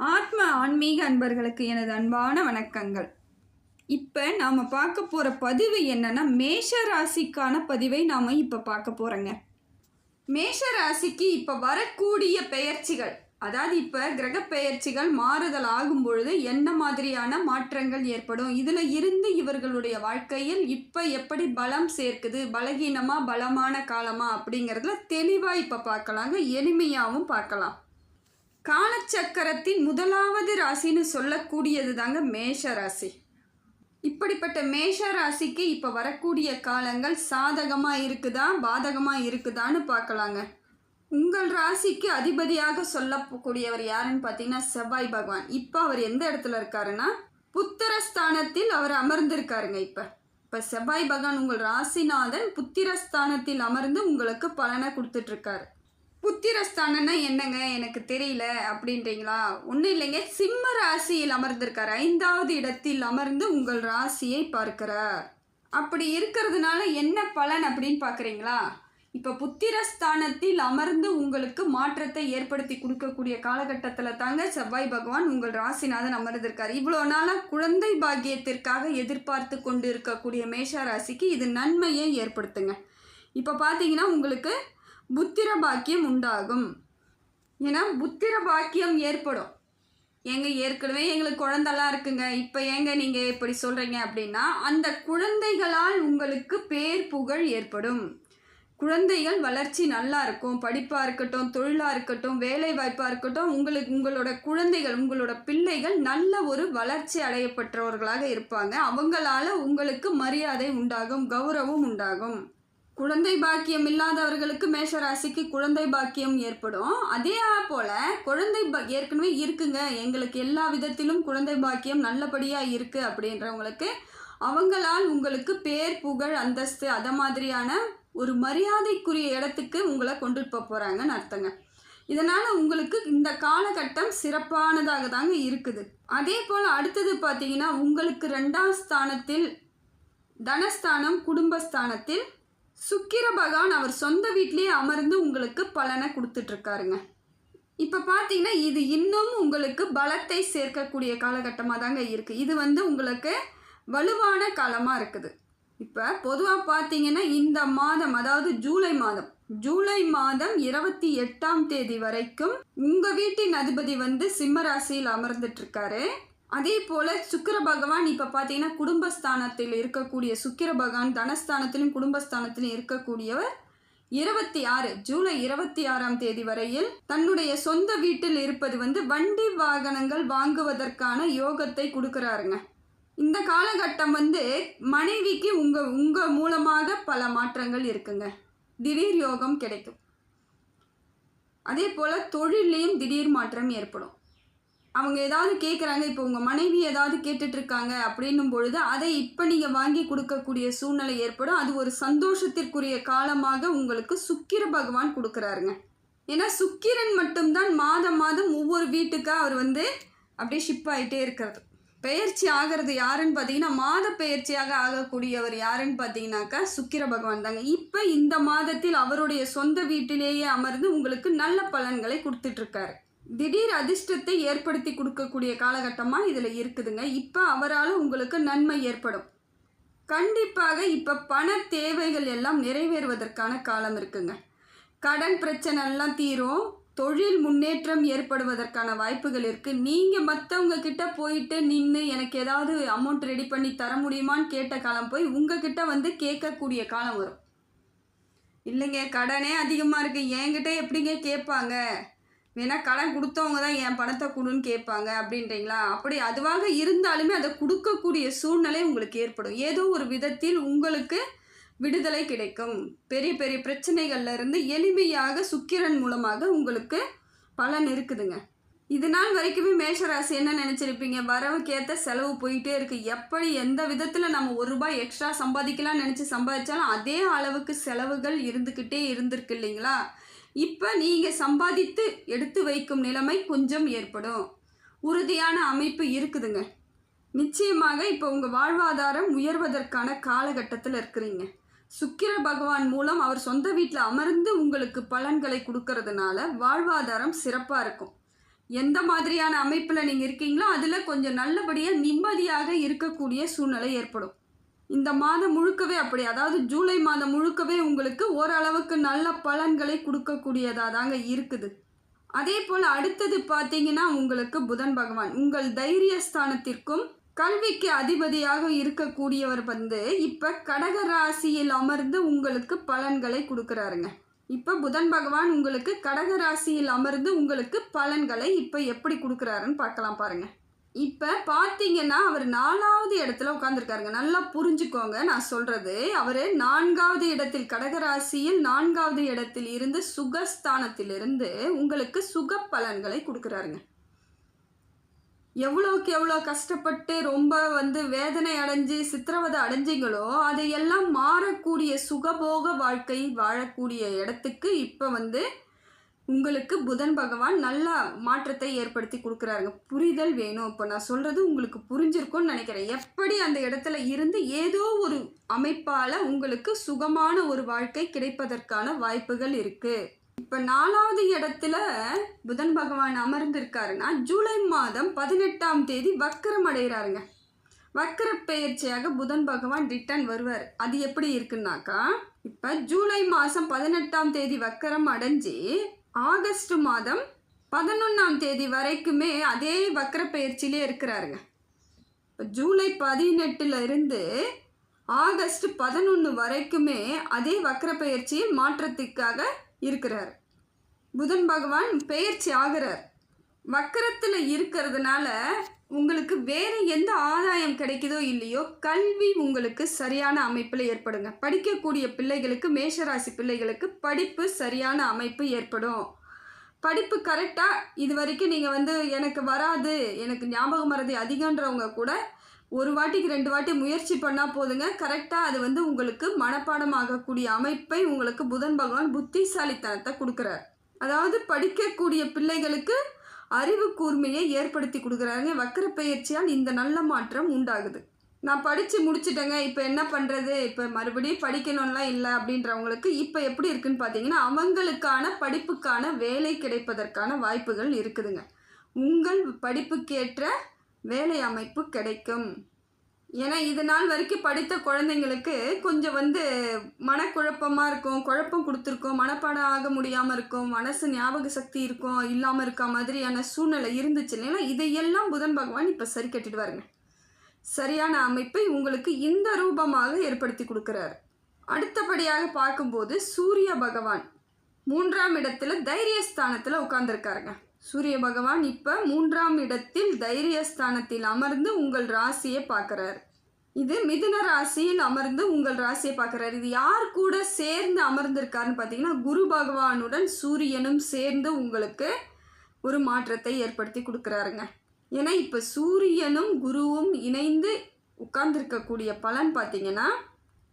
ஆத்ம ஆன்மீக அன்பர்களுக்கு எனது அன்பான வணக்கங்கள். இப்போ நாம் பார்க்க போகிற பதிவு என்னென்னா மேஷ ராசிக்கான பதிவை நாம் இப்போ பார்க்க போகிறோங்க மேஷ ராசிக்கு இப்போ வரக்கூடிய பெயர்ச்சிகள் அதாவது இப்போ கிரக பெயர்ச்சிகள் மாறுதல் ஆகும் பொழுது என்ன மாதிரியான மாற்றங்கள் ஏற்படும்? இதில் இருந்து இவர்களுடைய வாழ்க்கையில் இப்போ எப்படி பலம் சேர்க்குது? பலகீனமாக பலமான காலமா அப்படிங்கிறதுல தெளிவாக இப்போ பார்க்கலாங்க. எளிமையாகவும் பார்க்கலாம். காலச்சக்கரத்தின் முதலாவது ராசின்னு சொல்லக்கூடியது தாங்க மேஷ ராசி இப்படிப்பட்ட மேஷ ராசிக்கு இப்போ வரக்கூடிய காலங்கள் சாதகமாக இருக்குதா பாதகமாக இருக்குதான்னு பார்க்கலாங்க. உங்கள் ராசிக்கு அதிபதியாக சொல்லக்கூடியவர் யாருன்னு பார்த்தீங்கன்னா செவ்வாய் பகவான். இப்போ அவர் எந்த இடத்துல இருக்காருன்னா புத்திரஸ்தானத்தில் அவர் அமர்ந்திருக்காருங்க இப்போ. இப்போ செவ்வாய் பகவான் உங்கள் ராசிநாதன் புத்திரஸ்தானத்தில் அமர்ந்து உங்களுக்கு பலனை கொடுத்துட்ருக்காரு. புத்திரஸ்தானம்னா என்னங்க? எனக்கு தெரியல. அப்படின்றீங்களா? ஒன்றும் இல்லைங்க. சிம்ம ராசியில் அமர்ந்திருக்கார். ஐந்தாவது இடத்தில் அமர்ந்து உங்கள் ராசியை பார்க்கிறார். அப்படி இருக்கிறதுனால என்ன பலன் அப்படின்னு பார்க்குறீங்களா? இப்போ புத்திரஸ்தானத்தில் அமர்ந்து உங்களுக்கு மாற்றத்தை ஏற்படுத்தி கொடுக்கக்கூடிய காலகட்டத்தில் தாங்க செவ்வாய் பகவான் உங்கள் ராசிநாதன் அமர்ந்திருக்கார். இவ்வளோ நாளாக குழந்தை பாக்கியத்திற்காக எதிர்பார்த்து கொண்டு இருக்கக்கூடிய மேஷ ராசிக்கு இது நன்மையை ஏற்படுத்துங்க. இப்போ பார்த்தீங்கன்னா உங்களுக்கு புத்திர பாக்கியம் உண்டாகும். ஏன்னா புத்திர பாக்கியம் ஏற்படும். ஏங்க ஏற்கனவே எங்களுக்கு குழந்தெல்லாம் இருக்குங்க. இப்போ ஏங்க நீங்கள் இப்படி சொல்கிறீங்க அப்படின்னா அந்த குழந்தைகளால் உங்களுக்கு பேர் புகழ் ஏற்படும். குழந்தைகள் வளர்ச்சி நல்லா இருக்கும். படிப்பாக இருக்கட்டும் தொழிலாக இருக்கட்டும் வேலை வாய்ப்பாக இருக்கட்டும் உங்களுக்கு உங்களோட குழந்தைகள் உங்களோட பிள்ளைகள் நல்ல ஒரு வளர்ச்சி அடையப்பட்டவர்களாக இருப்பாங்க. அவங்களால உங்களுக்கு மரியாதை உண்டாகும் கௌரவம் உண்டாகும். குழந்தை பாக்கியம் இல்லாதவர்களுக்கு மேஷராசிக்கு குழந்தை பாக்கியம் ஏற்படும். அதே போல் குழந்தை பா ஏற்கனவே இருக்குங்க. எங்களுக்கு எல்லா விதத்திலும் குழந்தை பாக்கியம் நல்லபடியாக இருக்குது அப்படின்றவங்களுக்கு அவங்களால் உங்களுக்கு பேர் புகழ் அந்தஸ்து அதை மாதிரியான ஒரு மரியாதைக்குரிய இடத்துக்கு உங்களை கொண்டுட்டு போக போகிறாங்கன்னு அர்த்தங்க. இதனால் உங்களுக்கு இந்த காலகட்டம் சிறப்பானதாக தாங்க இருக்குது. அதே போல் அடுத்தது பார்த்தீங்கன்னா உங்களுக்கு ரெண்டாம் ஸ்தானத்தில் தனஸ்தானம் குடும்பஸ்தானத்தில் சுக்கிர பகவான் அவர் சொந்த வீட்லேயே அமர்ந்து உங்களுக்கு பலனை கொடுத்துட்ருக்காருங்க. இப்போ பார்த்தீங்கன்னா இது இன்னும் உங்களுக்கு பலத்தை சேர்க்கக்கூடிய காலகட்டமாக தாங்க இருக்குது இது வந்து உங்களுக்கு வலுவான காலமாக இருக்குது. இப்போ பொதுவாக பார்த்தீங்கன்னா இந்த மாதம் அதாவது ஜூலை மாதம் ஜூலை மாதம் இருபத்தி எட்டாம் தேதி வரைக்கும் உங்கள் வீட்டின் அதிபதி வந்து சிம்ம ராசியில் அதே போல் சுக்கிர பகவான் இப்போ பார்த்தீங்கன்னா குடும்பஸ்தானத்தில் இருக்கக்கூடிய சுக்கிர பகவான் தனஸ்தானத்திலும் குடும்பஸ்தானத்திலும் இருக்கக்கூடியவர் இருபத்தி ஆறு ஜூலை இருபத்தி ஆறாம் தேதி வரையில் தன்னுடைய சொந்த வீட்டில் இருப்பது வந்து வண்டி வாகனங்கள் வாங்குவதற்கான யோகத்தை கொடுக்குறாருங்க. இந்த காலகட்டம் வந்து மனைவிக்கு உங்கள் உங்கள் மூலமாக பல மாற்றங்கள் இருக்குங்க. திடீர் யோகம் கிடைக்கும். அதே போல் தொழிலையும் திடீர் மாற்றம் ஏற்படும். அவங்க ஏதாவது கேட்குறாங்க இப்போ உங்கள் மனைவி ஏதாவது கேட்டுட்ருக்காங்க அப்படின்னும் பொழுது அதை இப்போ நீங்கள் வாங்கி கொடுக்கக்கூடிய சூழ்நிலை ஏற்படும். அது ஒரு சந்தோஷத்திற்குரிய காலமாக உங்களுக்கு சுக்கிர பகவான் கொடுக்குறாருங்க. ஏன்னா சுக்கிரன் மட்டும்தான் மாதம் மாதம் ஒவ்வொரு வீட்டுக்காக அவர் வந்து அப்படியே ஷிப் ஆகிட்டே இருக்கிறது. பெயர்ச்சி ஆகிறது யாருன்னு பார்த்தீங்கன்னா மாத பெயர்ச்சியாக ஆகக்கூடியவர் யாருன்னு பார்த்தீங்கன்னாக்கா சுக்கிர பகவான் தாங்க. இப்போ இந்த மாதத்தில் அவருடைய சொந்த வீட்டிலேயே அமர்ந்து உங்களுக்கு நல்ல பலன்களை கொடுத்துட்ருக்காரு. திடீர் அதிர்ஷ்டத்தை ஏற்படுத்தி கொடுக்கக்கூடிய காலகட்டமாக இதில் இருக்குதுங்க. இப்போ அவரால் உங்களுக்கு நன்மை ஏற்படும். கண்டிப்பாக இப்போ பண தேவைகள் எல்லாம் நிறைவேறுவதற்கான காலம் இருக்குங்க. கடன் பிரச்சனை எல்லாம் தீரும். தொழில் முன்னேற்றம் ஏற்படுவதற்கான வாய்ப்புகள் இருக்குது நீங்கள் மற்றவங்க கிட்ட போயிட்டு நின்று எனக்கு ஏதாவது அமௌண்ட் ரெடி பண்ணி தர முடியுமான்னு கேட்ட காலம் போய் உங்ககிட்ட வந்து கேட்கக்கூடிய காலம் வரும். இல்லைங்க கடனே அதிகமாக இருக்குது என்கிட்ட எப்படிங்க கேட்பாங்க? வேணா கடன் கொடுத்தவங்க தான் என் பணத்தை கொடுன்னு கேட்பாங்க அப்படின்றீங்களா? அப்படி அதுவாக இருந்தாலுமே அதை கொடுக்கக்கூடிய சூழ்நிலை உங்களுக்கு ஏற்படும். ஏதோ ஒரு விதத்தில் உங்களுக்கு விடுதலை கிடைக்கும். பெரிய பெரிய பிரச்சனைகள்ல இருந்து எளிமையாக சுக்கிரன் மூலமாக உங்களுக்கு பலன் இருக்குதுங்க. இது நாள் வரைக்குமே மேஷராசி என்ன நினச்சிருப்பீங்க? வரவுக்கேற்ற செலவு போயிட்டே இருக்குது எப்படி எந்த விதத்தில் நம்ம ஒரு ரூபாய் எக்ஸ்ட்ரா சம்பாதிக்கலாம்னு நினச்சி சம்பாதிச்சாலும் அதே அளவுக்கு செலவுகள் இருந்துக்கிட்டே இருந்திருக்கு இல்லைங்களா? இப்போ நீங்கள் சம்பாதித்து எடுத்து வைக்கும் நிலைமை கொஞ்சம் ஏற்படும். உறுதியான அமைப்பு இருக்குதுங்க. நிச்சயமாக இப்போ உங்கள் வாழ்வாதாரம் உயர்வதற்கான காலகட்டத்தில் இருக்கிறீங்க. சுக்கிர பகவான் மூலம் அவர் சொந்த வீட்டில் அமர்ந்து உங்களுக்கு பலன்களை கொடுக்கறதுனால வாழ்வாதாரம் சிறப்பாக இருக்கும். எந்த மாதிரியான அமைப்பில் நீங்கள் இருக்கீங்களோ அதில் கொஞ்சம் நல்லபடியாக நிம்மதியாக இருக்கக்கூடிய சூழ்நிலை ஏற்படும். இந்த மாதம் முழுக்கவே அப்படி. அதாவது ஜூலை மாதம் முழுக்கவே உங்களுக்கு ஓரளவுக்கு நல்ல பலன்களை கொடுக்கக்கூடியதாக தாங்க இருக்குது. அதே போல் அடுத்தது பார்த்தீங்கன்னா உங்களுக்கு புதன் பகவான். உங்கள் தைரியஸ்தானத்திற்கும் கல்விக்கு அதிபதியாக இருக்கக்கூடியவர் வந்து இப்போ கடக ராசியில் அமர்ந்து உங்களுக்கு பலன்களை கொடுக்குறாருங்க. இப்போ புதன் பகவான் உங்களுக்கு கடக ராசியில் அமர்ந்து உங்களுக்கு பலன்களை இப்போ எப்படி கொடுக்குறாருன்னு பார்க்கலாம் பாருங்கள் இப்போ பார்த்தீங்கன்னா அவர் நாலாவது இடத்துல உட்காந்துருக்காருங்க நல்லா புரிஞ்சுக்கோங்க நான் சொல்கிறது அவர் நான்காவது இடத்தில் கடகராசியில் நான்காவது இடத்தில் இருந்து சுகஸ்தானத்திலிருந்து உங்களுக்கு சுக பலன்களை கொடுக்குறாருங்க. எவ்வளோக்கு எவ்வளோ கஷ்டப்பட்டு ரொம்ப வந்து வேதனை அடைஞ்சு சித்திரவதை அடைஞ்சிங்களோ அதையெல்லாம் மாறக்கூடிய சுகபோக வாழ்க்கை வாழக்கூடிய இடத்துக்கு இப்போ வந்து உங்களுக்கு புதன் பகவான் நல்ல மாற்றத்தை ஏற்படுத்தி கொடுக்குறாருங்க. புரிதல் வேணும். இப்போ நான் சொல்கிறது உங்களுக்கு புரிஞ்சிருக்கும்னு நினைக்கிறேன். எப்படி அந்த இடத்துல இருந்து ஏதோ ஒரு அமைப்பால் உங்களுக்கு சுகமான ஒரு வாழ்க்கை கிடைப்பதற்கான வாய்ப்புகள் இருக்குது இப்போ நாலாவது இடத்துல புதன் பகவான் அமர்ந்திருக்காருன்னா ஜூலை மாதம் பதினெட்டாம் தேதி வக்கரம் அடைகிறாருங்க. வக்கர பெயர்ச்சியாக புதன் பகவான் ரிட்டர்ன் வருவார். அது எப்படி இருக்குன்னாக்கா இப்போ ஜூலை மாதம் பதினெட்டாம் தேதி வக்கரம் அடைஞ்சு ஆகஸ்ட் மாதம் பதினொன்றாம் தேதி வரைக்குமே அதே வக்கர பயிற்சியிலே இருக்கிறாருங்க. இப்போ ஜூலை பதினெட்டுல இருந்து ஆகஸ்ட் பதினொன்று வரைக்குமே அதே வக்கர பயிற்சியை மாற்றத்துக்காக இருக்கிறார். புதன் பகவான் பெயர்ச்சி ஆகிறார். வக்கரத்தில் இருக்கிறதுனால உங்களுக்கு வேறு எந்த ஆதாயம் கிடைக்குதோ இல்லையோ கல்வி உங்களுக்கு சரியான அமைப்பில் ஏற்படுங்க. படிக்கக்கூடிய பிள்ளைகளுக்கு மேஷராசி பிள்ளைகளுக்கு படிப்பு சரியான அமைப்பு ஏற்படும். படிப்பு கரெக்டாக இது வரைக்கும் நீங்கள் வந்து எனக்கு வராது எனக்கு ஞாபக மறதி அதிகன்றவங்க கூட ஒரு வாட்டிக்கு ரெண்டு வாட்டி முயற்சி பண்ணால் போதுங்க. கரெக்டாக அது வந்து உங்களுக்கு மனப்பாடம் ஆகக்கூடிய அமைப்பை உங்களுக்கு புதன் பகவான் புத்திசாலித்தனத்தை கொடுக்குறார். அதாவது படிக்கக்கூடிய பிள்ளைகளுக்கு அறிவு கூர்மையை ஏற்படுத்தி கொடுக்குறாருங்க வக்கர பயிற்சியால் இந்த நல்ல மாற்றம் உண்டாகுது. நான் படித்து முடிச்சுட்டேங்க. இப்போ என்ன பண்ணுறது இப்போ மறுபடியும் படிக்கணும்லாம் இல்லை அப்படின்றவங்களுக்கு இப்போ எப்படி இருக்குன்னு பார்த்தீங்கன்னா அவங்களுக்கான படிப்புக்கான வேலை கிடைப்பதற்கான வாய்ப்புகள் இருக்குதுங்க. உங்கள் படிப்புக்கேற்ற வேலை அமைப்பு கிடைக்கும். ஏன்னா இது நாள் வரைக்கும் படித்த குழந்தைங்களுக்கு கொஞ்சம் வந்து மனக்குழப்பமாக இருக்கும் குழப்பம் கொடுத்துருக்கோம் மனப்பாடம் ஆக முடியாமல் இருக்கும் மனசு ஞாபக சக்தி இருக்கும் இல்லாமல் இருக்க மாதிரியான சூழ்நிலை இருந்துச்சு இல்லைனா இதையெல்லாம் புதன் பகவான் இப்போ சரி கட்டிடுவாருங்க. சரியான அமைப்பை உங்களுக்கு இந்த ரூபமாக ஏற்படுத்தி கொடுக்குறாரு. அடுத்தபடியாக பார்க்கும்போது சூரிய பகவான் மூன்றாம் இடத்துல தைரியஸ்தானத்தில் உட்காந்துருக்காருங்க சூரிய பகவான் இப்போ மூன்றாம் இடத்தில் தைரியஸ்தானத்தில் அமர்ந்து உங்கள் ராசியை பார்க்குறாரு. இது மிதுன ராசியில் அமர்ந்து உங்கள் ராசியை பார்க்குறாரு. இது யார் கூட சேர்ந்து அமர்ந்திருக்காருன்னு பார்த்தீங்கன்னா குரு பகவானுடன் சூரியனும் சேர்ந்து உங்களுக்கு ஒரு மாற்றத்தை ஏற்படுத்தி கொடுக்குறாருங்க. ஏன்னா இப்போ சூரியனும் குருவும் இணைந்து உட்கார்ந்துருக்கக்கூடிய பலன் பார்த்தீங்கன்னா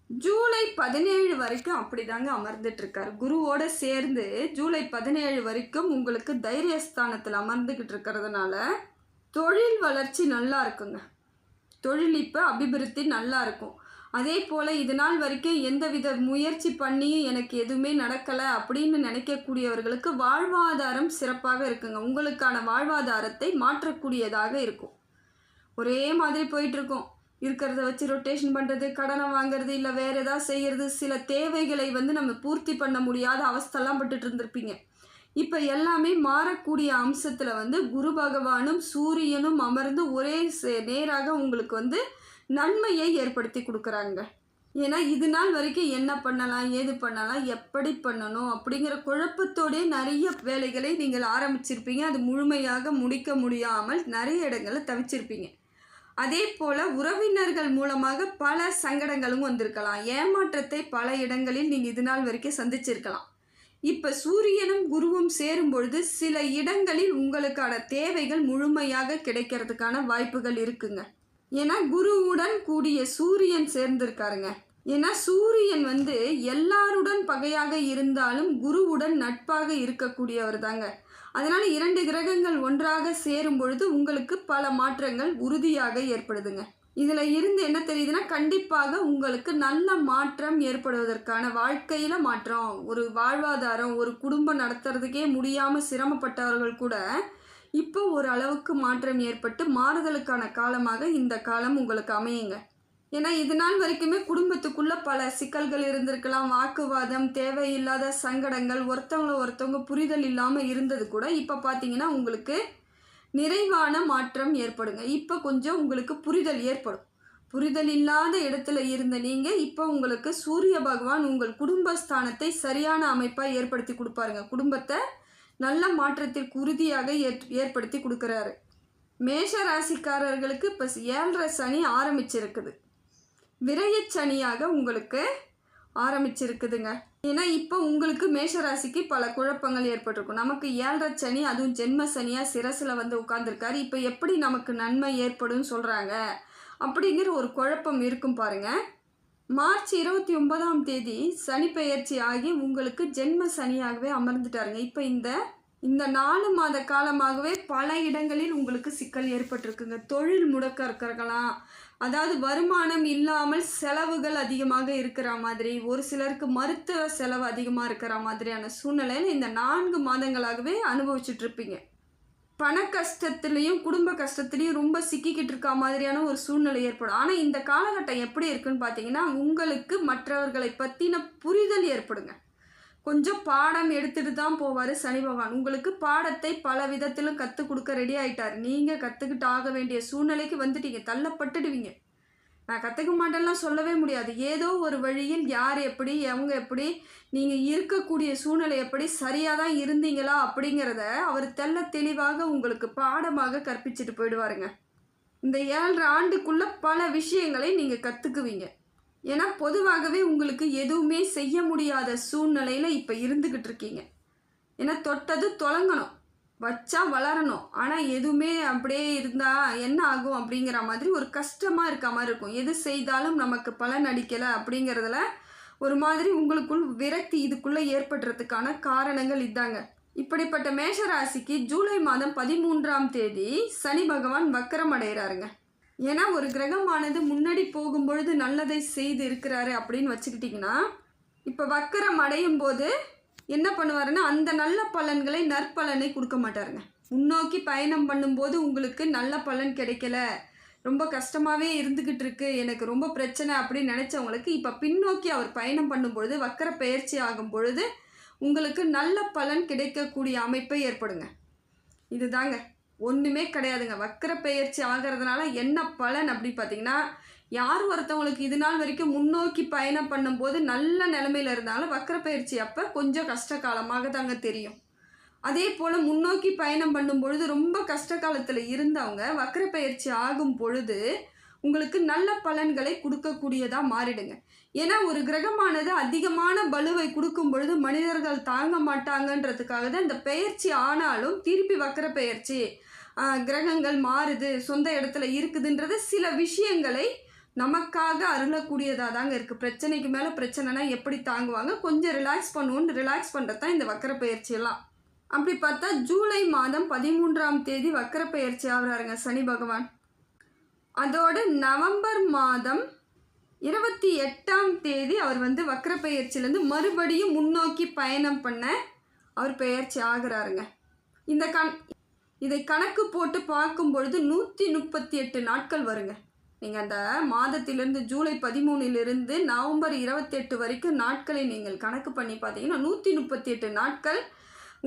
ஜூலை பதினேழு வரைக்கும் அப்படிதாங்க அமர்ந்துட்டு இருக்காரு குருவோட சேர்ந்து ஜூலை பதினேழு வரைக்கும் உங்களுக்கு தைரியஸ்தானத்தில் அமர்ந்துக்கிட்டு இருக்கிறதுனால தொழில் வளர்ச்சி நல்லா இருக்குங்க. தொழில் இப்போ அபிவிருத்தி நல்லா இருக்கும். அதே போல் இது நாள் வரைக்கும் எந்தவித முயற்சி பண்ணியும் எனக்கு எதுவுமே நடக்கலை அப்படின்னு நினைக்கக்கூடியவர்களுக்கு வாழ்வாதாரம் சிறப்பாக இருக்குங்க. உங்களுக்கான வாழ்வாதாரத்தை மாற்றக்கூடியதாக இருக்கும். ஒரே மாதிரி போயிட்டுருக்கோம். இருக்கிறத வச்சு ரொட்டேஷன் பண்ணுறது கடனை வாங்குறது இல்லை வேறு ஏதாவது செய்கிறது சில தேவைகளை வந்து நம்ம பூர்த்தி பண்ண முடியாத அவஸ்தெல்லாம் பட்டுட்டு இருந்திருப்பீங்க. இப்போ எல்லாமே மாறக்கூடிய அம்சத்தில் வந்து குரு பகவானும் சூரியனும் அமர்ந்து ஒரே சே- நேராக உங்களுக்கு வந்து நன்மையை ஏற்படுத்தி கொடுக்குறாங்க. ஏன்னா இது நாள் வரைக்கும் என்ன பண்ணலாம் ஏது பண்ணலாம் எப்படி பண்ணணும் அப்படிங்கிற குழப்பத்தோடே நிறைய வேலைகளை நீங்கள் ஆரம்பிச்சிருப்பீங்க. அது முழுமையாக முடிக்க முடியாமல் நிறைய இடங்களில் தவிச்சிருப்பீங்க. அதே போல் உறவினர்கள் மூலமாக பல சங்கடங்களும் வந்திருக்கலாம். ஏமாற்றத்தை பல இடங்களில் நீங்கள் இது நாள் வரைக்கும் சந்திச்சிருக்கலாம். இப்போ சூரியனும் குருவும் சேரும் பொழுது சில இடங்களில் உங்களுக்கான தேவைகள் முழுமையாக கிடைக்கிறதுக்கான வாய்ப்புகள் இருக்குங்க. ஏன்னா குருவுடன் கூடிய சூரியன் சேர்ந்திருக்காருங்க. ஏன்னா சூரியன் வந்து எல்லாருடன் பகையாக இருந்தாலும் குருவுடன் நட்பாக இருக்கக்கூடியவர் தாங்க. அதனால் இரண்டு கிரகங்கள் ஒன்றாக சேரும் பொழுது உங்களுக்கு பல மாற்றங்கள் உறுதியாக ஏற்படுதுங்க. இதில் இருந்து என்ன தெரியுதுன்னா கண்டிப்பாக உங்களுக்கு நல்ல மாற்றம் ஏற்படுவதற்கான வாழ்க்கையில் மாற்றம் ஒரு வாழ்வாதாரம் ஒரு குடும்பம் நடத்துறதுக்கே முடியாமல் சிரமப்பட்டவர்கள் கூட இப்போ ஒரு அளவுக்கு மாற்றம் ஏற்பட்டு மாறுதலுக்கான காலமாக இந்த காலம் உங்களுக்கு அமையுங்க. ஏன்னா இது நாள் வரைக்குமே குடும்பத்துக்குள்ள பல சிக்கல்கள் இருந்திருக்கலாம். வாக்குவாதம் தேவையில்லாத சங்கடங்கள் ஒருத்தவங்கள ஒருத்தவங்க புரிதல் இல்லாமல் இருந்தது கூட இப்போ பார்த்தீங்கன்னா உங்களுக்கு நிறைவான மாற்றம் ஏற்படுங்க. இப்போ கொஞ்சம் உங்களுக்கு புரிதல் ஏற்படும். புரிதல் இல்லாத இடத்துல இருந்த நீங்கள் இப்போ உங்களுக்கு சூரிய பகவான் உங்கள் குடும்பஸ்தானத்தை சரியான அமைப்பாக ஏற்படுத்தி கொடுப்பாருங்க. குடும்பத்தை நல்ல மாற்றத்திற்கு உறுதியாக ஏற் ஏற்படுத்தி கொடுக்குறாரு. மேஷ ராசிக்காரர்களுக்கு இப்போ ஏழரை சனி ஆரம்பிச்சிருக்குது. விரயச்சனியாக உங்களுக்கு ஆரம்பிச்சிருக்குதுங்க. ஏன்னா இப்போ உங்களுக்கு மேஷராசிக்கு பல குழப்பங்கள் ஏற்பட்டிருக்கும். நமக்கு ஏழரை சனி அதுவும் ஜென்ம சனியாக சிரசில் வந்து உட்காந்துருக்காரு இப்போ எப்படி நமக்கு நன்மை ஏற்படும் சொல்கிறாங்க அப்படிங்கிற ஒரு குழப்பம் இருக்கும் பாருங்க. மார்ச் இருபத்தி ஒன்பதாம் தேதி சனி பெயர்ச்சி ஆகி உங்களுக்கு ஜென்ம சனியாகவே அமர்ந்துட்டாருங்க. இப்போ இந்த இந்த நாலு மாத காலமாகவே பல இடங்களில் உங்களுக்கு சிக்கல் ஏற்பட்டிருக்குங்க. தொழில் முடக்க இருக்கிறக்கலாம் அதாவது வருமானம் இல்லாமல் செலவுகள் அதிகமாக இருக்கிற மாதிரி ஒரு சிலருக்கு மருத்துவ செலவு அதிகமாக இருக்கிற மாதிரியான சூழ்நிலையில் இந்த நான்கு மாதங்களாகவே அனுபவிச்சுட்ருப்பீங்க பண கஷ்டத்துலேயும் குடும்ப கஷ்டத்துலேயும் ரொம்ப சிக்கிக்கிட்டு இருக்க மாதிரியான ஒரு சூழ்நிலை ஏற்படும். ஆனால் இந்த காலகட்டம் எப்படி இருக்குன்னு பார்த்தீங்கன்னா உங்களுக்கு மற்றவர்களை பற்றின புரிதல் ஏற்படுங்க. கொஞ்சம் பாடம் எடுத்துட்டு தான் போவார் சனி பகவான். உங்களுக்கு பாடத்தை பல விதத்திலும் கற்றுக் கொடுக்க ரெடி ஆகிட்டார் நீங்கள் கற்றுக்கிட்டு ஆக வேண்டிய சூழ்நிலைக்கு வந்துட்டீங்க. தள்ளப்பட்டுடுவீங்க. நான் கற்றுக்க மாட்டேன்லாம் சொல்லவே முடியாது. ஏதோ ஒரு வழியில் யார் எப்படி அவங்க எப்படி நீங்கள் இருக்கக்கூடிய சூழ்நிலை எப்படி சரியாக தான் இருந்தீங்களா அப்படிங்கிறத அவர் தெல்ல தெளிவாக உங்களுக்கு பாடமாக கற்பிச்சுட்டு போயிடுவாருங்க. இந்த ஏழரை ஆண்டுக்குள்ளே பல விஷயங்களை நீங்கள் கற்றுக்குவீங்க ஏன்னா பொதுவாகவே உங்களுக்கு எதுவுமே செய்ய முடியாத சூழ்நிலையில் இப்போ இருந்துக்கிட்டு இருக்கீங்க. ஏன்னா தொட்டது தொடங்கணும் வச்சா வளரணும். ஆனால் எதுவுமே அப்படியே இருந்தால் என்ன ஆகும் அப்படிங்கிற மாதிரி ஒரு கஷ்டமாக இருக்க மாதிரி இருக்கும். எது செய்தாலும் நமக்கு பலன் அடிக்கலை அப்படிங்கிறதுல ஒரு மாதிரி உங்களுக்குள் விரக்தி இதுக்குள்ளே ஏற்படுறதுக்கான காரணங்கள் இதாங்க. இப்படிப்பட்ட மேஷராசிக்கு ஜூலை மாதம் பதிமூன்றாம் தேதி சனி பகவான் வக்கரம் அடைகிறாருங்க ஏன்னா ஒரு கிரகமானது முன்னாடி போகும்பொழுது நல்லதை செய்து இருக்கிறாரு அப்படின்னு வச்சுக்கிட்டிங்கன்னா இப்போ வக்கரம் அடையும் போது என்ன பண்ணுவாருன்னா அந்த நல்ல பலன்களை நற்பலனை கொடுக்க மாட்டாருங்க. முன்னோக்கி பயணம் பண்ணும்போது உங்களுக்கு நல்ல பலன் கிடைக்கல. ரொம்ப கஷ்டமாகவே இருந்துக்கிட்டு இருக்கு எனக்கு ரொம்ப பிரச்சனை அப்படின்னு நினச்சவங்களுக்கு இப்போ பின்னோக்கி அவர் பயணம் பண்ணும்பொழுது வக்கர பயிற்சி ஆகும் பொழுது உங்களுக்கு நல்ல பலன் கிடைக்கக்கூடிய அமைப்பை ஏற்படுங்க. இதுதாங்க. ஒன்றுமே கிடையாதுங்க. வக்கர பெயர்ச்சி ஆகிறதுனால என்ன பலன் அப்படி பார்த்தீங்கன்னா யார் ஒருத்தவங்களுக்கு இது நாள் வரைக்கும் முன்னோக்கி பயணம் பண்ணும்போது நல்ல நிலமையில இருந்தாலும் வக்கர பயிற்சி அப்போ கொஞ்சம் கஷ்ட காலமாக தாங்க தெரியும். அதே போல் முன்னோக்கி பயணம் பண்ணும் பொழுது ரொம்ப கஷ்ட காலத்தில் இருந்தவங்க வக்கர பயிற்சி ஆகும் பொழுது உங்களுக்கு நல்ல பலன்களை கொடுக்கக்கூடியதாக மாறிடுங்க. ஏன்னா ஒரு கிரகமானது அதிகமான பலுவை கொடுக்கும் பொழுது மனிதர்கள் தாங்க மாட்டாங்கன்றதுக்காக தான் இந்த பெயர்ச்சி ஆனாலும் திருப்பி வக்கர பெயர்ச்சி கிரகங்கள் மாறுது சொந்த இடத்துல இருக்குதுன்றது சில விஷயங்களை நமக்காக அருளக்கூடியதாக தாங்க இருக்குது பிரச்சனைக்கு மேலே பிரச்சனைனா எப்படி தாங்குவாங்க? கொஞ்சம் ரிலாக்ஸ் பண்ணுவோன்னு ரிலாக்ஸ் பண்ணுறது தான் இந்த வக்கர பயிற்சியெல்லாம் அப்படி பார்த்தா ஜூலை மாதம் பதிமூன்றாம் தேதி வக்கர பயிற்சி ஆகிறாருங்க சனி பகவான். அதோடு நவம்பர் மாதம் இருபத்தி எட்டாம் தேதி அவர் வந்து வக்கர பயிற்சியிலேருந்து மறுபடியும் முன்னோக்கி பயணம் பண்ண அவர் பெயர்ச்சி ஆகிறாருங்க. இந்த கண் இதை கணக்கு போட்டு பார்க்கும் பொழுது நூற்றி முப்பத்தி எட்டு நாட்கள் வருங்க. நீங்கள் அந்த மாதத்திலிருந்து ஜூலை பதிமூணிலிருந்து நவம்பர் இருபத்தெட்டு வரைக்கும் நாட்களை நீங்கள் கணக்கு பண்ணி பார்த்தீங்கன்னா நூற்றி முப்பத்தி எட்டு நாட்கள்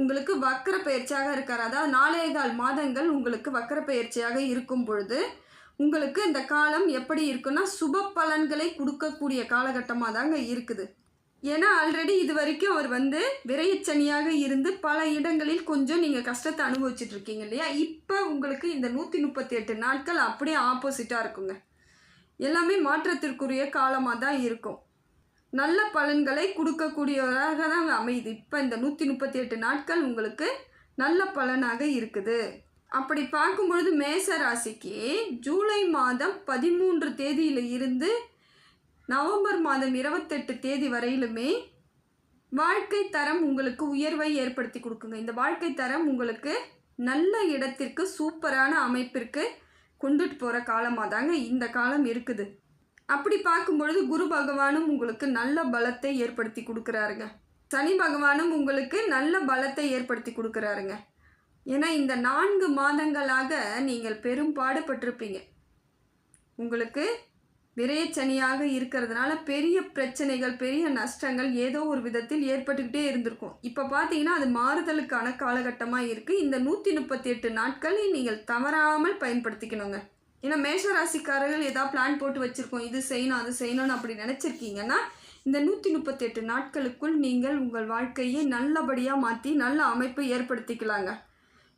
உங்களுக்கு வக்கர பயிற்சியாக இருக்கார். அதாவது நாலே கால் மாதங்கள் உங்களுக்கு வக்கர பயிற்சியாக இருக்கும் பொழுது உங்களுக்கு இந்த காலம் எப்படி இருக்குன்னா சுப பலன்களை கொடுக்கக்கூடிய காலகட்டமாக தாங்க இருக்குது. ஏன்னா ஆல்ரெடி இது வரைக்கும் அவர் வந்து விரையச்சனியாக இருந்து பல இடங்களில் கொஞ்சம் நீங்கள் கஷ்டத்தை அனுபவிச்சுட்டு இருக்கீங்க இல்லையா? இப்போ உங்களுக்கு இந்த நூற்றி முப்பத்தி எட்டு நாட்கள் அப்படியே ஆப்போசிட்டாக இருக்குங்க. எல்லாமே மாற்றத்திற்குரிய காலமாக தான் இருக்கும். நல்ல பலன்களை கொடுக்கக்கூடியவராக தான் அமையுது. இப்போ இந்த நூற்றி முப்பத்தி எட்டு நாட்கள் உங்களுக்கு நல்ல பலனாக இருக்குது. அப்படி பார்க்கும்பொழுது மேச ராசிக்கு ஜூலை மாதம் பதிமூன்று தேதியில் இருந்து நவம்பர் மாதம் இருபத்தெட்டு தேதி வரையிலுமே வாழ்க்கை தரம் உங்களுக்கு உயர்வை ஏற்படுத்தி கொடுக்குங்க. இந்த வாழ்க்கை தரம் உங்களுக்கு நல்ல இடத்திற்கு சூப்பரான அமைப்பிற்கு கொண்டுட்டு போகிற காலமாக தாங்க இந்த காலம் இருக்குது. அப்படி பார்க்கும்பொழுது குரு பகவானும் உங்களுக்கு நல்ல பலத்தை ஏற்படுத்தி கொடுக்குறாருங்க. சனி பகவானும் உங்களுக்கு நல்ல பலத்தை ஏற்படுத்தி கொடுக்குறாருங்க. ஏன்னா இந்த நான்கு மாதங்களாக நீங்கள் பெரும் பாடுபட்டிருப்பீங்க. உங்களுக்கு விரைச்சனியாக இருக்கிறதுனால பெரிய பிரச்சனைகள் பெரிய நஷ்டங்கள் ஏதோ ஒரு விதத்தில் ஏற்பட்டுக்கிட்டே இருந்திருக்கும். இப்போ பார்த்தீங்கன்னா அது மாறுதலுக்கான காலகட்டமாக இருக்குது இந்த நூற்றி முப்பத்தி எட்டு நாட்களை நீங்கள் தவறாமல் பயன்படுத்திக்கணுங்க. ஏன்னா மேஷராசிக்காரர்கள் ஏதாவது பிளான் போட்டு வச்சுருக்கோம். இது செய்யணும் அது செய்யணும்னு அப்படி நினச்சிருக்கீங்கன்னா இந்த நூற்றி முப்பத்தெட்டு நாட்களுக்குள் நீங்கள் உங்கள் வாழ்க்கையை நல்லபடியாக மாற்றி நல்ல அமைப்பை ஏற்படுத்திக்கலாங்க.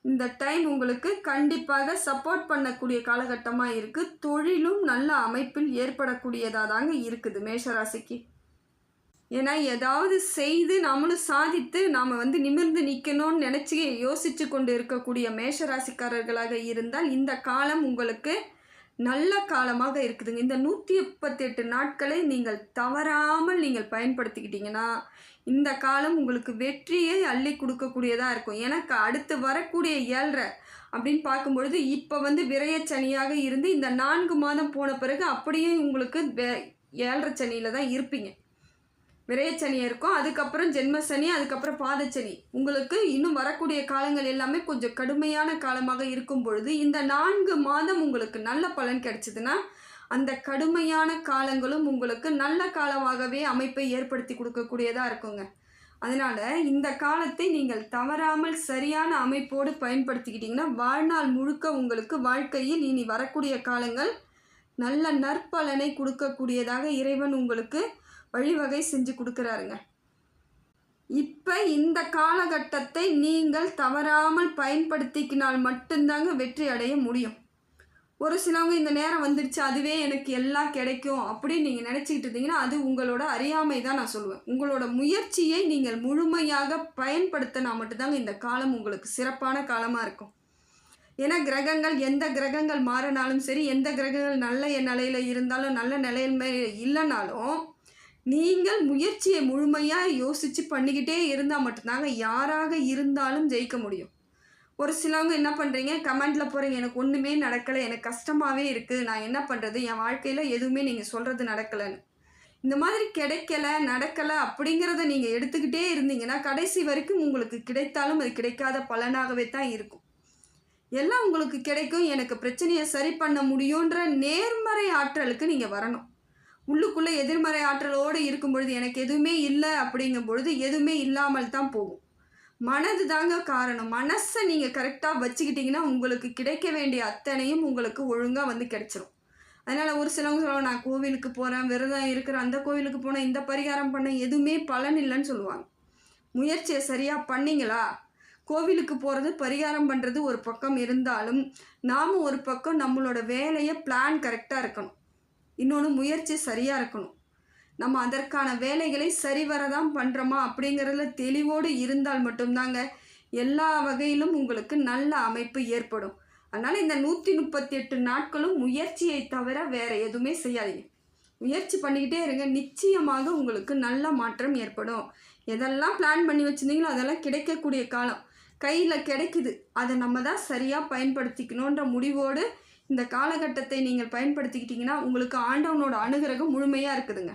இந்த டைம் உங்களுக்கு கண்டிப்பாக சப்போர்ட் பண்ணக்கூடிய காலகட்டமாக இருக்குது தொழிலும் நல்ல அமைப்பில் ஏற்படக்கூடியதாக தாங்க இருக்குது மேஷராசிக்கு. ஏன்னா ஏதாவது செய்து நம்மளும் சாதித்து நாம் வந்து நிமிர்ந்து நிற்கணும்னு நினச்சி யோசித்து கொண்டு இருக்கக்கூடிய மேஷராசிக்காரர்களாக இருந்தால் இந்த காலம் உங்களுக்கு நல்ல காலமாக இருக்குதுங்க. இந்த நூற்றி முப்பத்தெட்டு நாட்களை நீங்கள் தவறாமல் நீங்கள் பயன்படுத்திக்கிட்டிங்கன்னா இந்த காலம் உங்களுக்கு வெற்றியை அள்ளி கொடுக்கக்கூடியதாக இருக்கும். எனக்கு அடுத்து வரக்கூடிய ஏழ்ரை அப்படின்னு பார்க்கும்பொழுது இப்போ வந்து விரயச்சனியாக இருந்து இந்த நான்கு மாதம் போன பிறகு அப்படியே உங்களுக்கு ஏழரை சனியில் தான் இருப்பீங்க. விரையச்சனியாக இருக்கும். அதுக்கப்புறம் ஜென்மசனி அதுக்கப்புறம் பாதச்சனி உங்களுக்கு இன்னும் வரக்கூடிய காலங்கள் எல்லாமே கொஞ்சம் கடுமையான காலமாக இருக்கும் பொழுது இந்த நான்கு மாதம் உங்களுக்கு நல்ல பலன் கிடைச்சதுன்னா அந்த கடுமையான காலங்களும் உங்களுக்கு நல்ல காலமாகவே அமைப்பை ஏற்படுத்தி கொடுக்கக்கூடியதாக இருக்குங்க. அதனால் இந்த காலத்தை நீங்கள் தவறாமல் சரியான அமைப்போடு பயன்படுத்திக்கிட்டிங்கன்னா வாழ்நாள் முழுக்க உங்களுக்கு வாழ்க்கையில் இனி வரக்கூடிய காலங்கள் நல்ல நற்பலனை கொடுக்கக்கூடியதாக இறைவன் உங்களுக்கு வழிவகை செஞ்சு கொடுக்குறாருங்க. இப்போ இந்த காலகட்டத்தை நீங்கள் தவறாமல் பயன்படுத்திக்கினால் மட்டும்தாங்க வெற்றி அடைய முடியும். ஒரு சிலவங்க இந்த நேரம் வந்துடுச்சு அதுவே எனக்கு எல்லாம் கிடைக்கும் அப்படின்னு நீங்கள் நினச்சிக்கிட்டு இருந்தீங்கன்னா அது உங்களோட அறியாமை தான் நான் சொல்லுவேன். உங்களோட முயற்சியை நீங்கள் முழுமையாக பயன்படுத்தினா மட்டும்தாங்க இந்த காலம் உங்களுக்கு சிறப்பான காலமாக இருக்கும். ஏன்னா கிரகங்கள் எந்த கிரகங்கள் மாறினாலும் சரி எந்த கிரகங்கள் நல்ல நிலையில் இருந்தாலும் நல்ல நிலையில இல்லைனாலும் நீங்கள் முயற்சியை முழுமையாக யோசித்து பண்ணிக்கிட்டே இருந்தால் மட்டும்தாங்க யாராக இருந்தாலும் ஜெயிக்க முடியும். ஒரு சிலவங்க என்ன பண்ணுறீங்க கமெண்டில் போகிறீங்க எனக்கு ஒன்றுமே நடக்கலை. எனக்கு கஷ்டமாகவே இருக்குது நான் என்ன பண்ணுறது என் வாழ்க்கையில் எதுவுமே நீங்கள் சொல்கிறது நடக்கலைன்னு. இந்த மாதிரி கிடைக்கல நடக்கலை அப்படிங்கிறத நீங்கள் எடுத்துக்கிட்டே இருந்தீங்கன்னா கடைசி வரைக்கும் உங்களுக்கு கிடைத்தாலும் அது கிடைக்காத பலனாகவே தான் இருக்கும். எல்லாம் உங்களுக்கு கிடைக்கும். எனக்கு பிரச்சனையை சரி பண்ண முடியுன்ற நேர்மறை ஆற்றலுக்கு நீங்கள் வரணும். உள்ளுக்குள்ளே எதிர்மறை ஆற்றலோடு இருக்கும் பொழுது எனக்கு எதுவுமே இல்லை அப்படிங்கும் பொழுது எதுவுமே இல்லாமல் தான் போகும். மனது தாங்க காரணம். மனசை நீங்கள் கரெக்டாக வச்சுக்கிட்டிங்கன்னா உங்களுக்கு கிடைக்க வேண்டிய அத்தனையும் உங்களுக்கு ஒழுங்காக வந்து கிடைச்சிரும். அதனால் ஒரு சிலவங்க சொல்லுவாங்க நான் கோவிலுக்கு போகிறேன் விரதம் இருக்கிறேன் அந்த கோவிலுக்கு போனேன் இந்த பரிகாரம் பண்ண எதுவுமே பலன் இல்லைன்னு சொல்லுவாங்க. முயற்சியை சரியாக பண்ணிங்களா? கோவிலுக்கு போகிறது பரிகாரம் பண்ணுறது ஒரு பக்கம் இருந்தாலும் நாம் ஒரு பக்கம் நம்மளோட வேலையை பிளான் கரெக்டாக இருக்கணும். இன்னொன்று முயற்சி சரியாக இருக்கணும். நம்ம அதற்கான வேலைகளை சரிவரதான் பண்ணுறோமா அப்படிங்கிறதுல தெளிவோடு இருந்தால் மட்டும்தாங்க எல்லா வகையிலும் உங்களுக்கு நல்ல அமைப்பு ஏற்படும். அதனால் இந்த நூற்றி முப்பத்தி எட்டு நாட்களும் முயற்சியை தவிர வேறு எதுவுமே செய்யாதீங்க. முயற்சி பண்ணிக்கிட்டே இருங்க. நிச்சயமாக உங்களுக்கு நல்ல மாற்றம் ஏற்படும். எதெல்லாம் பிளான் பண்ணி வச்சுருந்தீங்களோ அதெல்லாம் கிடைக்கக்கூடிய காலம். கையில் கிடைக்குது. அதை நம்ம தான் சரியாக பயன்படுத்திக்கணுன்ற முடிவோடு இந்த காலகட்டத்தை நீங்கள் பயன்படுத்திக்கிட்டிங்கன்னா உங்களுக்கு ஆண்டவனோட அனுகிரகம் முழுமையாக இருக்குதுங்க.